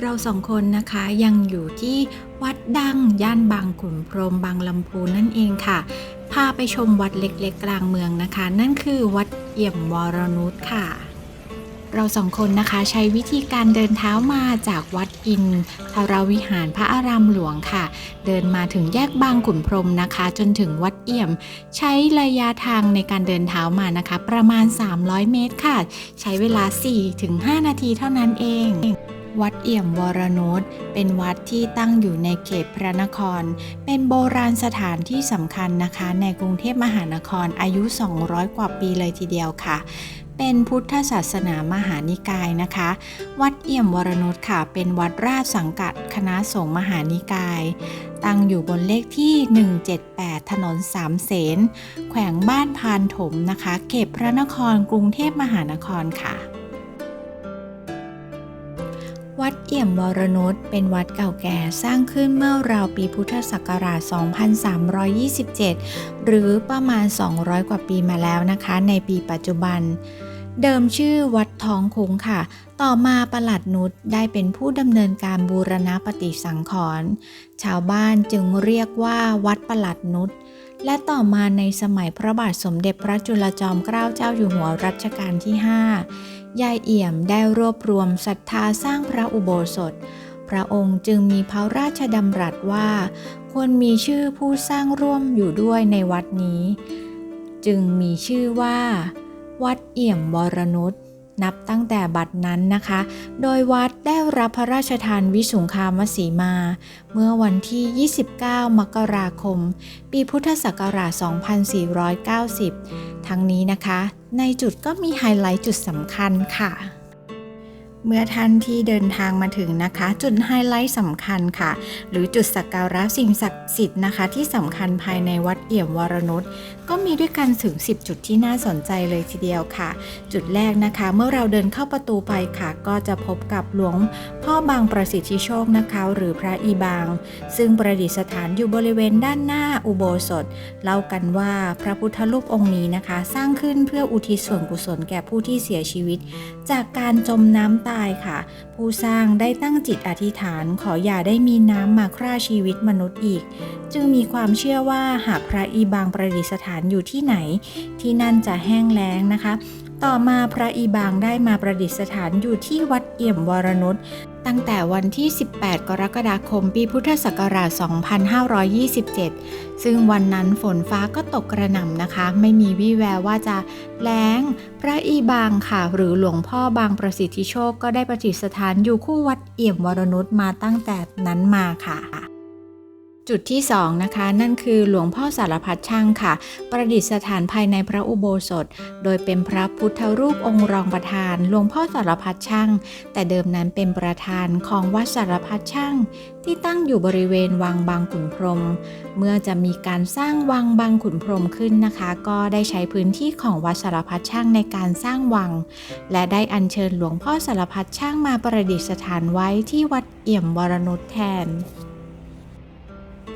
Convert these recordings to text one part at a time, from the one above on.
เราสองคนนะคะยังอยู่ที่วัดดังย่านบางขุนพรมบางลำพูนั่นเองค่ะ พาไปชมวัดเล็กๆ กลางเมืองนะคะ นั่นคือวัดเอี่ยมวรนุชค่ะ เราสองคนนะคะใช้วิธีการเดินเท้ามาจากวัดอินทรวิหารพระอารามหลวงค่ะ เดินมาถึงแยกบางขุนพรมนะคะ จนถึงวัดเอี่ยม ใช้ระยะทางในการเดินเท้ามานะคะ ประมาณ 300 เมตรค่ะ ใช้เวลา 4-5 นาทีเท่านั้นเอง วัดเอี่ยมวรนุชเป็นวัดที่ตั้งอยู่ในเขตพระนคร เป็นโบราณสถานที่สำคัญนะคะ ในกรุงเทพมหานครอายุ 200 กว่าปีเลยทีเดียวค่ะเป็นพุทธศาสนามหานิกายนะคะ วัดเอี่ยมวรนุชค่ะ เป็นวัดราชสังกัดคณะสงฆ์มหานิกาย ตั้งอยู่บนเลขที่ 178 ถนนสามเสน แขวงบ้านพานถมนะคะ เขตพระนครกรุงเทพมหานครค่ะ วัดเอี่ยมวรนุชเป็นวัดเก่าแก่สร้างขึ้นเมื่อราวปีพุทธศักราช 2327 หรือประมาณ 200 กว่าปีมาแล้วนะคะ ในปีปัจจุบัน เดิมชื่อวัดท้องคุ้งค่ะ ต่อมาประหลัดนุชได้เป็นผู้ดำเนินการบูรณะปฏิสังขรณ์ชาวบ้านจึงเรียกว่าวัดประหลัดนุชและต่อมาในสมัยพระบาทสมเด็จพระจุลจอมเกล้าเจ้าอยู่หัวรัชกาลที่ 5 ยายเอี่ยมได้รวบรวมศรัทธาสร้างพระอุโบสถ พระองค์จึงมีพระราชดำรัสว่า ควรมีชื่อผู้สร้างร่วมอยู่ด้วยในวัดนี้ จึงมีชื่อว่า วัดเอี่ยมวรนุชนับตั้งแต่บัดนั้นนะคะ โดยวัดได้รับพระราชทานวิสุงคามสีมา เมื่อวันที่ 29 มกราคม ปีพุทธศักราช 2490 ทั้งนี้นะคะ ในจุดก็มีไฮไลท์จุดสำคัญค่ะ เมื่อท่านที่เดินทางมาถึงนะคะ จุดไฮไลท์สำคัญค่ะ หรือจุดสักการะสิ่งศักดิ์สิทธิ์นะคะ ที่สำคัญภายในวัดเอี่ยมวรนุชก็มีด้วยกันถึง 10 จุดที่น่าสนใจเลยทีเดียวค่ะ จุดแรกนะคะ เมื่อเราเดินเข้าประตูไปค่ะ ก็จะพบกับหลวงพ่อบางประสิทธิโชคนะคะ หรือพระอีบาง ซึ่งประดิษฐานอยู่บริเวณด้านหน้าอุโบสถเล่ากันว่าพระพุทธรูปองค์นี้นะคะ สร้างขึ้นเพื่ออุทิศส่วนกุศลแก่ผู้ที่เสียชีวิต จากการจมน้ำตายค่ะ ผู้สร้างได้ตั้งจิตอธิษฐานขออย่าได้มีน้ำมาฆ่าชีวิตมนุษย์อีก จึงมีความเชื่อว่าหากพระอีบางประดิษฐานอยู่ที่ไหน ที่นั่นจะแห้งแล้งนะคะ ต่อมาพระอีบางได้มาประดิษฐานอยู่ที่วัดเอี่ยมวรนุชตั้งแต่วันที่ 18 กรกฎาคม ปีพุทธศักราช 2527 ซึ่งวันนั้นฝนฟ้าก็ตกกระหน่ำนะคะ ไม่มีวี่แววว่าจะแล้ง พระอีบางค่ะ หรือหลวงพ่อบางประสิทธิโชคก็ได้ประดิษฐานอยู่คู่วัดเอี่ยมวรนุชมาตั้งแต่นั้นมาค่ะ จุดที่2นะคะนั่นคือหลวงพ่อสารพัดช่างค่ะ ประดิษฐานภายในพระอุโบสถ โดยเป็นพระพุทธรูปองค์รองประธาน หลวงพ่อสารพัดช่าง แต่เดิมนั้นเป็นประธานของวัดสารพัดช่าง ที่ตั้งอยู่บริเวณวังบางขุนพรหมเมื่อจะมีการสร้างวังบางขุนพรหมขึ้นนะคะ ก็ได้ใช้พื้นที่ของวัดสารพัดช่างในการสร้างวัง และได้อัญเชิญหลวงพ่อสารพัดช่างมาประดิษฐานไว้ที่วัดเอี่ยมวรนุชแทน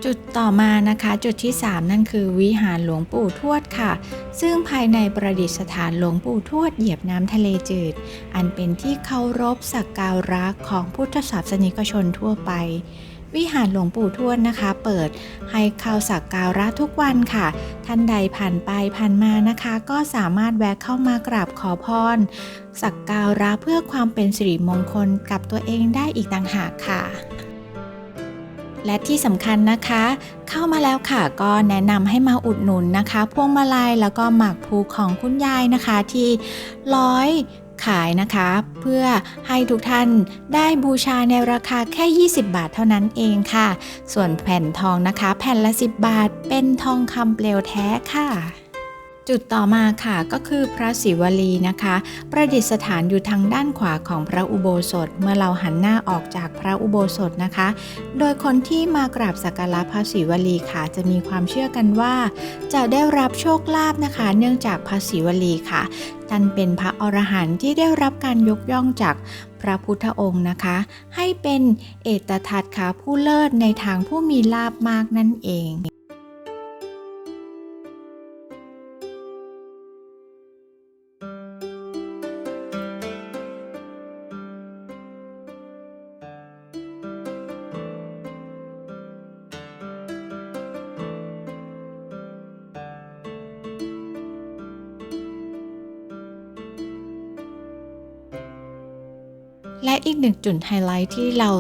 จุดต่อมานะคะจุดที่ 3 นั่นคือวิหารหลวงปู่ทวดค่ะ ซึ่งภายในประดิษฐานหลวงปู่ทวดเหยียบน้ำทะเลจืด อันเป็นที่เคารพสักการะของพุทธศาสนิกชนทั่วไป วิหารหลวงปู่ทวดนะคะ เปิดให้เข้าสักการะทุกวันค่ะ ท่านใดผ่านไปผ่านมานะคะ ก็สามารถแวะเข้ามากราบขอพร สักการะเพื่อความเป็นสิริมงคลกับตัวเองได้อีกต่างหากค่ะ และที่สำคัญนะคะ เข้ามาแล้วค่ะก็แนะนำให้มาอุดหนุนนะคะ พวงมาลัยแล้วก็หมากพลูของคุณยายนะคะที่ร้อยขายนะคะ เพื่อให้ทุกท่านได้บูชาในราคาแค่ 20 บาทเท่านั้นเองค่ะ ส่วนแผ่นทองนะคะ แผ่นละ 10 บาทเป็นทองคำเปลวแท้ค่ะ จุดต่อมาค่ะก็คือพระศิวลีนะคะ ประดิษฐานอยู่ทางด้านขวาของพระอุโบสถ เมื่อเราหันหน้าออกจากพระอุโบสถนะคะ โดยคนที่มากราบสักการะพระศิวลีค่ะ จะมีความเชื่อกันว่า จะได้รับโชคลาภนะคะ เนื่องจากพระศิวลีค่ะท่านเป็นพระอรหันต์ที่ได้รับการยกย่องจากพระพุทธองค์นะคะ ให้เป็นเอตทัตค่ะผู้เลิศในทางผู้มีลาภมากนั่นเอง และอีกหนึ่งจุดไฮไลท์ที่เรา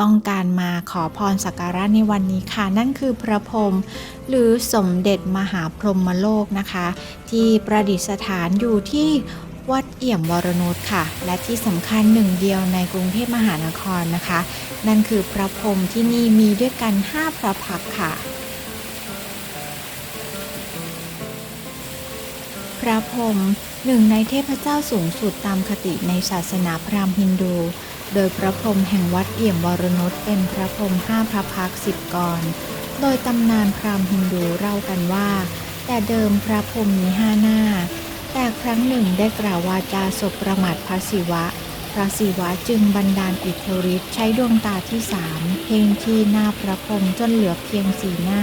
ต้องการมาขอพรสักการะในวันนี้ค่ะ นั่นคือพระพรหมหรือสมเด็จมหาพรหมโลกนะคะ ที่ประดิษฐานอยู่ที่วัดเอี่ยมวรนุชค่ะ และที่สำคัญหนึ่งเดียวในกรุงเทพมหานครนะคะ นั่นคือพระพรหมที่นี่มีด้วยกัน 5 พระพักค่ะ พระพรหม หนึ่งในเทพเจ้าสูงสุดตามคติในศาสนาพราหมณ์ฮินดู โดยพระพรหมแห่งวัดเอี่ยมวรนุชเป็นพระพรหมห้าพระพักสิบกร โดยตำนานพราหมณ์ฮินดูเล่ากันว่า แต่เดิมพระพรหมมีห้าหน้า แต่ครั้งหนึ่งได้กล่าววาจาสบประมาทพระศิวะ พระศิวะจึงบันดาลอิทธิฤทธิ์ใช้ดวงตาที่สามเพ่งที่หน้าพระพรหมจนเหลือเพียงสีหน้า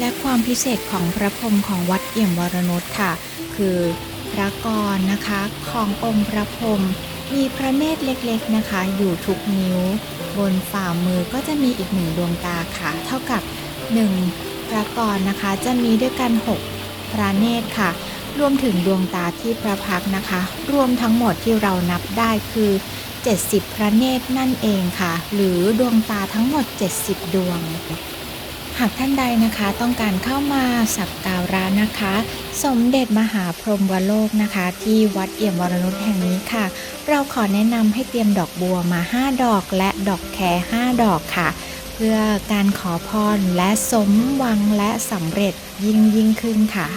และความพิเศษของพระพรหมของวัดเอี่ยมวรนุชค่ะ คือพระกรนะคะขององค์พระพรหมมีพระเนตรเล็กๆนะคะ อยู่ทุกนิ้ว บนฝ่ามือก็จะมีอีกหนึ่งดวงตาค่ะ เท่ากับ 1 พระกรนะคะจะมีด้วยกัน 6 พระเนตรค่ะ รวมถึงดวงตาที่พระพักนะคะ รวมทั้งหมดที่เรานับได้คือ 70 พระเนตรนั่นเองค่ะ หรือดวงตาทั้งหมด 70 ดวง หากท่านใดนะคะต้องการเข้ามาสักการะนะคะ สมเด็จมหาพรหมวโลกนะคะ ที่วัดเอี่ยมวรนุชแห่งนี้ค่ะ เราขอแนะนำให้เตรียมดอกบัวมา 5 ดอกและดอกแคร5ดอกค่ะ เพื่อการขอพรและสมหวังและสำเร็จยิ่งยิ่งขึ้นค่ะ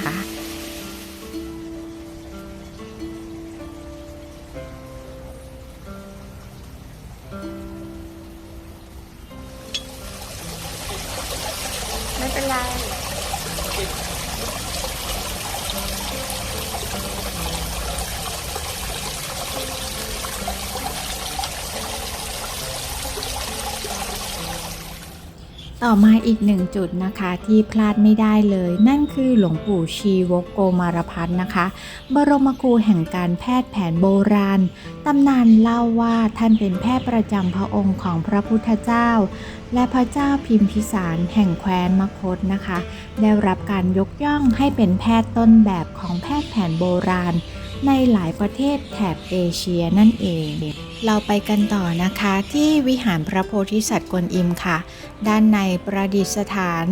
ต่อมาอีกหนึ่งจุดนะคะที่พลาดไม่ได้เลย นั่นคือหลวงปู่ชีวกโกมารพัฒน์นะคะ บรมครูแห่งการแพทย์แผนโบราณตำนานเล่าว่าท่านเป็นแพทย์ประจำพระองค์ของพระพุทธเจ้า และพระเจ้าพิมพิสารแห่งแคว้นมคธนะคะ ได้รับการยกย่องให้เป็นแพทย์ต้นแบบของแพทย์แผนโบราณ ในหลายประเทศแถบเอเชียนั่นเอง เราไปกันต่อนะคะที่วิหารพระโพธิสัตว์กวนอิมค่ะ ด้านในประดิษฐาน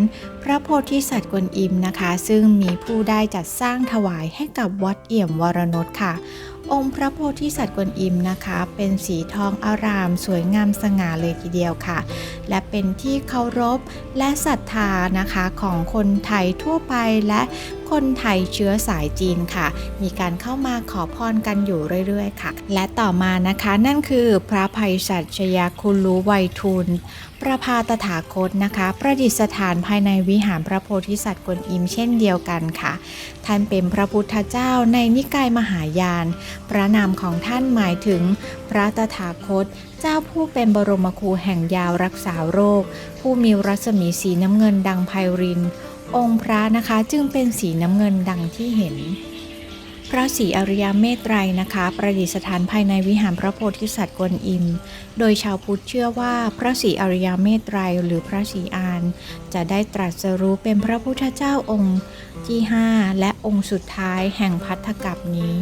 พระโพธิสัตว์กวนอิมนะคะ ซึ่งมีผู้ได้จัดสร้างถวายให้กับวัดเอี่ยมวรนุชค่ะองค์พระโพธิสัตว์กวนอิมนะคะ เป็นสีทองอาราม สวยงามสง่าเลยทีเดียวค่ะและเป็นที่เคารพและศรัทธานะคะของคนไทยทั่วไปและคนไทยเชื้อสายจีนค่ะ มีการเข้ามาขอพรกันอยู่เรื่อยๆค่ะ และต่อมานะคะนั่นคือพระภัยสัชยาคุณรู้ไวยทูลประพาตถาคตนะคะ ประดิษฐานภายในวิหารพระโพธิสัตว์กวนอิมเช่นเดียวกันค่ะ ท่านเป็นพระพุทธเจ้าในนิกายมหายาน พระนามของท่านหมายถึงพระตถาคต เจ้าผู้เป็นบรมครูแห่งยาวรักษาโรค ผู้มีรัศมีสีน้ำเงินดังไพริน องค์พระนะคะจึงเป็นสีน้ำเงินดังที่เห็น พระศรีอริยเมตไตรนะคะ ประดิษฐานภายในวิหารพระโพธิสัตว์กวนอิม โดยชาวพุทธเชื่อว่าพระศรีอริยเมตไตรหรือพระศรีอาน จะได้ตรัสรู้เป็นพระพุทธเจ้าองค์ที่ 5 และองค์สุดท้ายแห่งพัทธกัปนี้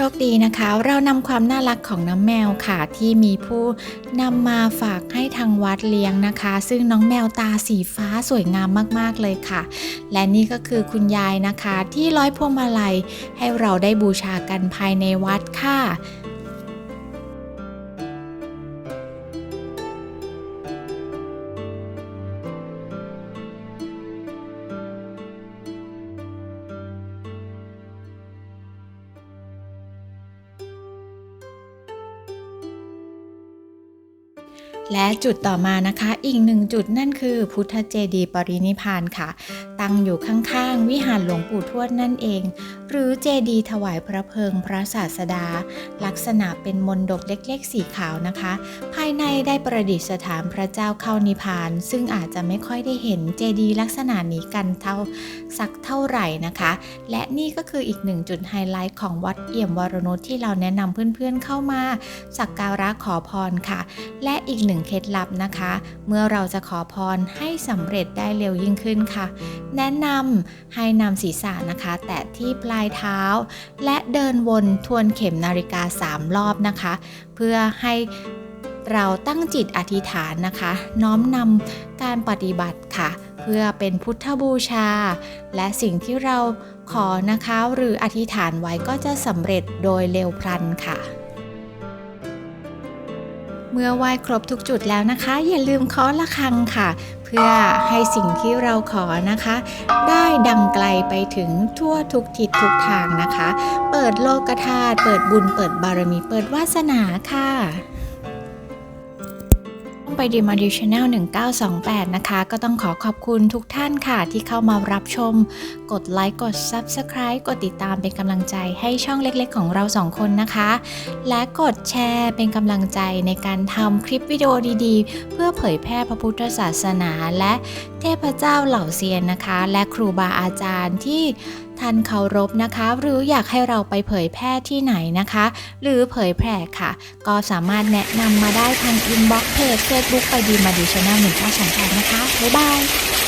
คดีนะคะ เรานำความน่ารักของน้องแมวค่ะ ที่มีผู้นำมาฝากให้ทางวัดเลี้ยงนะคะ ซึ่งน้องแมวตาสีฟ้าสวยงามมากๆเลยค่ะ และนี่ก็คือคุณยายนะคะ ที่ร้อยพวงมาลัยให้เราได้บูชากันภายในวัดค่ะ และจุดต่อมานะคะ อีกหนึ่งจุดนั่นคือพุทธเจดีปรินิพานค่ะ ตั้งอยู่ข้างๆ วิหารหลวงปู่ทวดนั่นเอง หรือเจดีย์ถวายพระเพลิงพระศาสดา ลักษณะเป็นมนดกเล็กๆ สีขาวนะคะ ภายในได้ประดิษฐานพระเจ้าเข้านิพพาน ซึ่งอาจจะไม่ค่อยได้เห็นเจดีย์ลักษณะนี้กันเท่าสักเท่าไหร่นะคะ และนี่ก็คืออีกหนึ่งจุดไฮไลท์ของวัดเอี่ยมวรนุชที่เราแนะนำเพื่อนๆเข้ามาสักการะขอพรค่ะ และอีกหนึ่งเคล็ดลับนะคะ เมื่อเราจะขอพรให้สำเร็จได้เร็วยิ่งขึ้นค่ะแนะนำให้นำศีรษะนะคะ แตะที่ปลายเท้า และเดินวนทวนเข็มนาฬิกา 3 รอบนะคะ เพื่อให้เราตั้งจิตอธิษฐานนะคะ น้อมนำการปฏิบัติค่ะ เพื่อเป็นพุทธบูชา และสิ่งที่เราขอนะคะ หรืออธิษฐานไว้ก็จะสำเร็จโดยเร็วพลันค่ะ เมื่อไหว้ครบทุกจุดแล้วนะคะ อย่าลืมเคาะระฆังค่ะ เพื่อให้สิ่งที่เราขอนะคะ ได้ดังไกลไปถึงทั่วทุกทิศทุกทางนะคะ เปิดโลกธาตุเปิดบุญเปิดบารมี เปิดวาสนาค่ะ ไปดีมาดิชแนล1928 นะคะ ก็ต้องขอขอบคุณทุกท่านค่ะ ที่เข้ามารับชม กดไลค์กด Subscribe กดติดตามเป็นกำลังใจให้ช่องเล็กๆ ของเราสองคนนะคะ และกดแชร์เป็นกำลังใจในการทำคลิปวิดีโอดีๆ เพื่อเผยแพร่พระพุทธศาสนาและเทพเจ้าเหล่าเซียนนะคะ และครูบาอาจารย์ที่ ท่านเคารพนะคะ หรืออยากให้เราไปเผยแพร่ที่ไหนนะคะ หรือเผยแพร่ค่ะ ก็สามารถแนะนำมาได้ทางอินบ็อกซ์เพจเฟซบุ๊กไปดีมาดีชแนลหนึ่งเก้าสองแปดนะคะ บ๊ายบาย